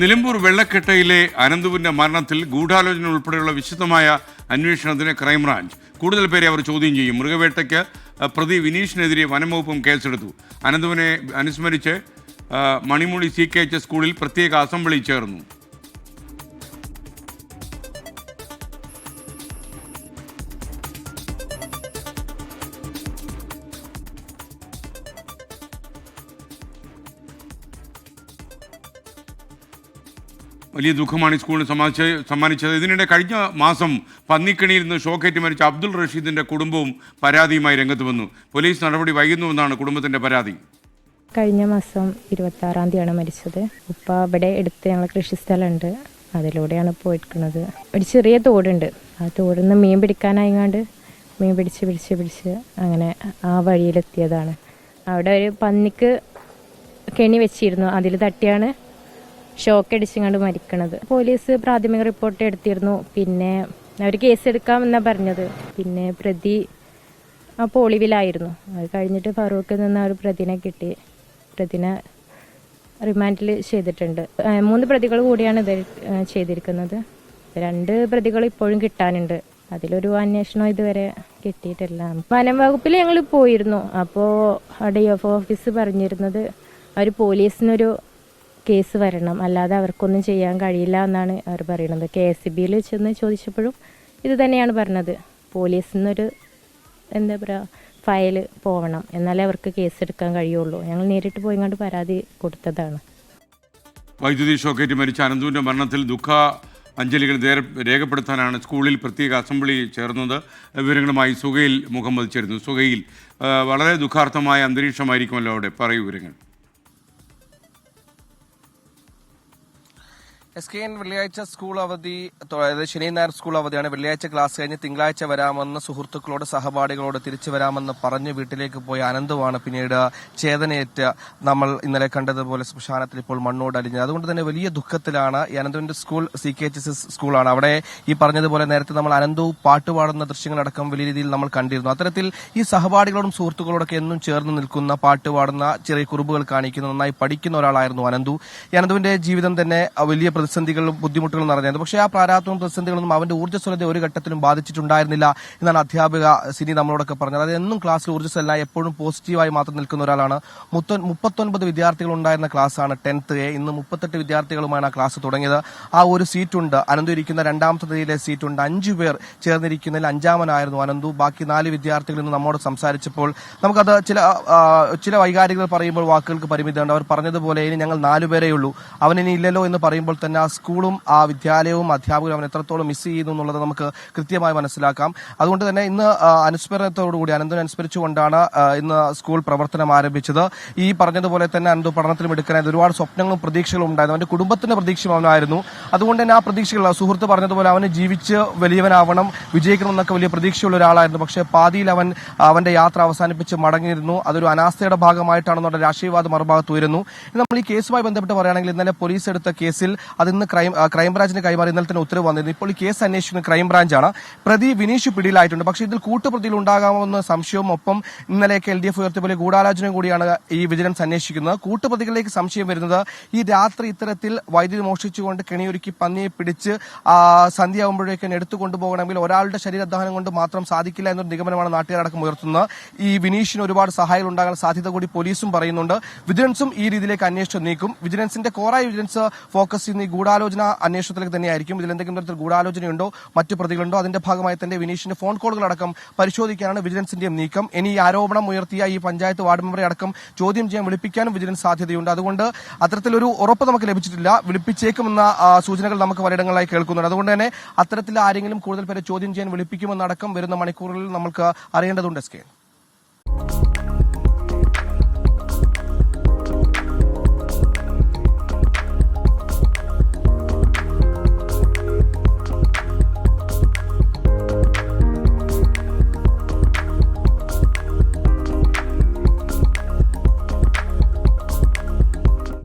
നിലമ്പൂർ വെള്ളക്കെട്ടയിലെ അനന്തുവിന്റെ മരണത്തിൽ ഗൂഢാലോചന ഉൾപ്പെടെയുള്ള വിശദമായ അന്വേഷണത്തിന് ക്രൈംബ്രാഞ്ച്. കൂടുതൽ പേരെ അവർ ചോദ്യം ചെയ്യും. മൃഗവേട്ടയ്ക്ക് പ്രതി വിനീഷിനെതിരെ വനംവകുപ്പും കേസെടുത്തു. അനന്തുവിനെ അനുസ്മരിച്ച് മണിമുടി സി കെ എച്ച് സ്കൂളിൽ പ്രത്യേക അസംബ്ലി ചേർന്നു. വലിയ ദുഃഖമാണ് ഈ സ്കൂളിന് സമ്മാനിച്ച സമ്മാനിച്ചത്. ഇതിനിടെ കഴിഞ്ഞ മാസം പന്നിക്കണിയിൽ നിന്ന് ഷോക്കേറ്റ് മരിച്ച അബ്ദുൾ റഷീദിന്റെ കുടുംബവും പരാതിയുമായി രംഗത്ത് വന്നു. പോലീസ് നടപടി വൈകുന്നുവെന്നാണ് കുടുംബത്തിന്റെ പരാതി. കഴിഞ്ഞ മാസം ഇരുപത്തി ആറാം തീയതിയാണ് മരിച്ചത്. ഉപ്പ ഇവിടെ എടുത്ത് ഞങ്ങൾ കൃഷിസ്ഥലമുണ്ട് അതിലൂടെയാണ് പോയിരിക്കുന്നത്. ഒരു ചെറിയ തോടുണ്ട്. ആ തോടിൽ നിന്ന് മീൻ പിടിക്കാനായിങ്ങാണ്ട് മീൻ പിടിച്ച് പിടിച്ച് പിടിച്ച് അങ്ങനെ ആ വഴിയിലെത്തിയതാണ്. അവിടെ ഒരു പന്നിക്ക് കെണി വെച്ചിരുന്നു. അതിൽ തട്ടിയാണ് ഷോക്ക് അടിച്ചിങ്ങാണ്ട് മരിക്കണത്. പോലീസ് പ്രാഥമിക റിപ്പോർട്ട് എടുത്തിരുന്നു. പിന്നെ അവർ കേസ് എടുക്കാമെന്നാണ് പറഞ്ഞത്. പിന്നെ പ്രതി അപ്പോൾ ഒളിവിലായിരുന്നു അത് കഴിഞ്ഞിട്ട് ഫറൂഖിൽ നിന്ന് ആ ഒരു പ്രതിനെ കിട്ടി. പ്രതിനെ റിമാൻഡിൽ ചെയ്തിട്ടുണ്ട്. ആ, മൂന്ന് പ്രതികൾ കൂടിയാണ് ഇത് ആ, ചെയ്തിരിക്കുന്നത്. രണ്ട് പ്രതികൾ ഇപ്പോഴും കിട്ടാനുണ്ട്. അതിലൊരു അന്വേഷണം ഇതുവരെ കിട്ടിയിട്ടില്ല. വനം വകുപ്പിൽ ഞങ്ങൾ പോയിരുന്നു. അപ്പോൾ ഡി എഫ് ഓഫീസ് പറഞ്ഞിരുന്നത് അവർ പോലീസിനൊരു കേസ് വരണം. അല്ലാതെ അവർക്കൊന്നും ചെയ്യാൻ കഴിയില്ല എന്നാണ് അവർ പറയുന്നത്. കെ എസ് ബിയിൽ ചെന്ന് ചോദിച്ചപ്പോഴും ഇത് തന്നെയാണ് പറഞ്ഞത്. പോലീസിൽ നിന്നൊരു എന്താ പറയുക ഫയൽ പോകണം എന്നാലേ അവർക്ക് കേസ് എടുക്കാൻ കഴിയുള്ളൂ. ഞങ്ങൾ നേരിട്ട് പോയി കണ്ട് പരാതി കൊടുത്തതാണ്. വൈദ്യുതി ഷോക്കേറ്റ് മരിച്ച അനന്തുവിന്റെ മരണത്തിൽ ദുഃഖ അഞ്ജലികൾ രേഖപ്പെടുത്താനാണ് സ്കൂളിൽ പ്രത്യേക അസംബ്ലി ചേർന്നത്. വിവരങ്ങളുമായി സുഹയിൽ മുഹമ്മദ് ചേരുന്നു. സുഹൈൽ വളരെ ദുഃഖാർത്ഥമായ അന്തരീക്ഷമായിരിക്കുമല്ലോ അവിടെ. പറയൂ വിവരങ്ങൾ. എസ് കെ എൻ വെള്ളിയാഴ്ച സ്കൂൾ അവധി അതായത് ശനി സ്കൂൾ അവധിയാണ്. വെള്ളിയാഴ്ച ക്ലാസ് കഴിഞ്ഞ് തിങ്കളാഴ്ച വരാമെന്ന് സുഹൃത്തുക്കളോട് സഹപാഠികളോട് തിരിച്ചു വരാമെന്ന് പറഞ്ഞ് വീട്ടിലേക്ക് പോയ അനന്തുവാണ് പിന്നീട് ചേതനയേറ്റ് നമ്മൾ ഇന്നലെ കണ്ടതുപോലെ ശ്മശാനത്തിൽ ഇപ്പോൾ മണ്ണോട് അലിഞ്ഞത്. അതുകൊണ്ട് തന്നെ വലിയ ദുഃഖത്തിലാണ് ഈ അനന്തുവിന്റെ school C K H S സ്കൂളാണ്. അവിടെ ഈ പറഞ്ഞതുപോലെ നേരത്തെ നമ്മൾ അനന്തു പാട്ടുപാടുന്ന ദൃശ്യങ്ങളടക്കം വലിയ രീതിയിൽ നമ്മൾ കണ്ടിരുന്നു. അത്തരത്തിൽ ഈ സഹപാഠികളോടും സുഹൃത്തുക്കളോടൊക്കെ എന്നും ചേർന്ന് നിൽക്കുന്ന പാട്ടുപാടുന്ന ചെറിയ കുറുമ്പുകൾ കാണിക്കുന്ന നന്നായി പഠിക്കുന്ന ഒരാളായിരുന്നു അനന്തു. ഈ അനന്തുവിന്റെ ജീവിതം തന്നെ വലിയ പ്രതിസന്ധികളും ബുദ്ധിമുട്ടുകളും നിറഞ്ഞത് പക്ഷേ ആ പ്രാരാബ്ദവും പ്രതിസന്ധികളൊന്നും അവന്റെ ഊർജസ്വലത ഒരു ഘട്ടത്തിലും ബാധിച്ചിട്ടുണ്ടായിരുന്നില്ല എന്നാണ് അധ്യാപിക സിനി നമ്മളോടൊക്കെ പറഞ്ഞത്. അത് എന്നും ക്ലാസ്സിൽ ഊർജസ്വല എപ്പോഴും പോസിറ്റീവായി മാത്രം നിൽക്കുന്ന ഒരാളാണ്. മുപ്പത്തൊൻപത് വിദ്യാർത്ഥികൾ ഉണ്ടായിരുന്ന ക്ലാസ്സാണ് ടെൻത്ത് എ. ഇന്ന് മുപ്പത്തെട്ട് വിദ്യാർത്ഥികളുമാണ് ആ ക്ലാസ് തുടങ്ങിയത്. ആ ഒരു സീറ്റുണ്ട്. അനന്തു ഇരിക്കുന്ന രണ്ടാമത്തെ നിലയിലെ സീറ്റുണ്ട്. അഞ്ചു പേർ ചേർന്നിരിക്കുന്നതിൽ അഞ്ചാമനായിരുന്നു അനന്തു. ബാക്കി നാല് വിദ്യാർത്ഥികൾ ഇന്ന് നമ്മോട് സംസാരിച്ചപ്പോൾ നമുക്കത് ചില ചില വൈകാരികൾ പറയുമ്പോൾ വാക്കുകൾക്ക് പരിമിതിയുണ്ട്. അവർ പറഞ്ഞതുപോലെ ഇനി ഞങ്ങൾ നാലുപേരേ ഉള്ളൂ. അവൻ ഇനി ഇല്ലല്ലോ എന്ന് പറയുമ്പോൾ തന്നെ ആ സ്കൂളും ആ വിദ്യാലയവും അധ്യാപകരും അവൻ എത്രത്തോളം മിസ് ചെയ്യുന്നു എന്നുള്ളത് നമുക്ക് കൃത്യമായി മനസ്സിലാക്കാം. അതുകൊണ്ട് തന്നെ ഇന്ന് അനുസ്മരണത്തോടുകൂടി അനന്തം അനുസ്മരിച്ചുകൊണ്ടാണ് ഇന്ന് സ്കൂൾ പ്രവർത്തനം ആരംഭിച്ചത്. ഈ പറഞ്ഞതുപോലെ തന്നെ അനന്തു പഠനത്തിലും എടുക്കാനായത് ഒരുപാട് സ്വപ്നങ്ങളും പ്രതീക്ഷകളും ഉണ്ടായിരുന്നു. അവന്റെ കുടുംബത്തിന്റെ പ്രതീക്ഷയും അവനായിരുന്നു. അതുകൊണ്ട് തന്നെ ആ പ്രതീക്ഷകൾ സുഹൃത്ത് പറഞ്ഞതുപോലെ അവന് ജീവിച്ച് വലിയവനാവണം വിജയിക്കണം എന്നൊക്കെ വലിയ പ്രതീക്ഷയുള്ള ഒരാളായിരുന്നു. പക്ഷേ പാതിയിൽ അവൻ അവന്റെ യാത്ര അവസാനിപ്പിച്ച് മടങ്ങിയിരുന്നു. അതൊരു അനാസ്ഥയുടെ ഭാഗമായിട്ടാണെന്നുള്ള രാഷ്ട്രീയവാദ മറുഭാഗത്ത് ഉയരുന്നു. നമ്മൾ ഈ കേസുമായി ബന്ധപ്പെട്ട് പറയുകയാണെങ്കിൽ ഇന്നലെ പോലീസ് എടുത്ത കേസിൽ അത് ഇന്ന് ക്രൈം ക്രൈംബ്രാഞ്ചിന് കൈമാറി ഇന്നലെ തന്നെ ഉത്തരവ് വന്നിരുന്നു. ഇപ്പോൾ ഈ കേസ് അന്വേഷിക്കുന്ന ക്രൈംബ്രാഞ്ചാണ്. പ്രതി വിനീഷ് പിടിയിലായിട്ടുണ്ട്. പക്ഷേ ഇതിൽ കൂട്ടുപ്രതിയിൽ ഉണ്ടാകാമെന്ന സംശയവും ഒപ്പം ഇന്നലെയൊക്കെ എൽ ഡി എഫ് ഉയർത്തിയ പോലെ ഗൂഢാലോചന കൂടിയാണ് ഈ വിജിലൻസ് അന്വേഷിക്കുന്നത്. കൂട്ടുപ്രതികളിലേക്ക് സംശയം വരുന്നത് ഈ രാത്രി ഇത്തരത്തിൽ വൈദ്യുതി മോഷ്ടിച്ചുകൊണ്ട് കെണിയൊരുക്കി പന്നിയെ പിടിച്ച് സന്ധ്യയാകുമ്പോഴേക്കും എടുത്തു കൊണ്ടുപോകണമെങ്കിൽ ഒരാളുടെ ശരീരദാനം കൊണ്ട് മാത്രം സാധിക്കില്ല എന്നൊരു നിഗമനമാണ് നാട്ടുകാരടക്കം ഉയർത്തുന്നത്. ഈ വിനീഷിന് ഒരുപാട് സഹായങ്ങൾ ഉണ്ടാകാൻ സാധ്യത കൂടി പോലീസും പറയുന്നുണ്ട്. വിജിലൻസും ഈ രീതിയിലേക്ക് അന്വേഷിച്ചു നീക്കും. വിജിലൻസിന്റെ കോറായ വിജിലൻസ് ഫോക്കസ് ചെയ്യുന്ന ഈ ഗൂഢാലോചന അന്വേഷണത്തിലേക്ക് തന്നെയായിരിക്കും. ഇതിൽ എന്തെങ്കിലും തരത്തിൽ ഗൂഢാലോചനയുണ്ടോ? മറ്റു പ്രതികളുണ്ടോ? അതിന്റെ ഭാഗമായി തന്നെ വിനീഷിന്റെ ഫോൺ കോളുകളടക്കം പരിശോധിക്കാനാണ് വിജിലൻസിന്റെയും നീക്കം. ഇനി ഈ ആരോപണം ഉയർത്തിയ ഈ പഞ്ചായത്ത് വാർഡ് മെമ്പറെ അടക്കം ചോദ്യം ചെയ്യാൻ വിളിപ്പിക്കാനും വിജിലൻസ് സാധ്യതയുണ്ട്. അതുകൊണ്ട് അത്തരത്തിലൊരു ഉറപ്പ് നമുക്ക് ലഭിച്ചിട്ടില്ല. വിളിപ്പിച്ചേക്കുമെന്ന സൂചനകൾ നമുക്ക് പലയിടങ്ങളിലായി കേൾക്കുന്നുണ്ട്. അതുകൊണ്ട് തന്നെ അത്തരത്തിൽ ആരെങ്കിലും കൂടുതൽ പേരെ ചോദ്യം ചെയ്യാൻ വിളിപ്പിക്കുമെന്നടക്കം വരുന്ന മണിക്കൂറുകളിൽ നമുക്ക് അറിയേണ്ടതുണ്ട് കെ.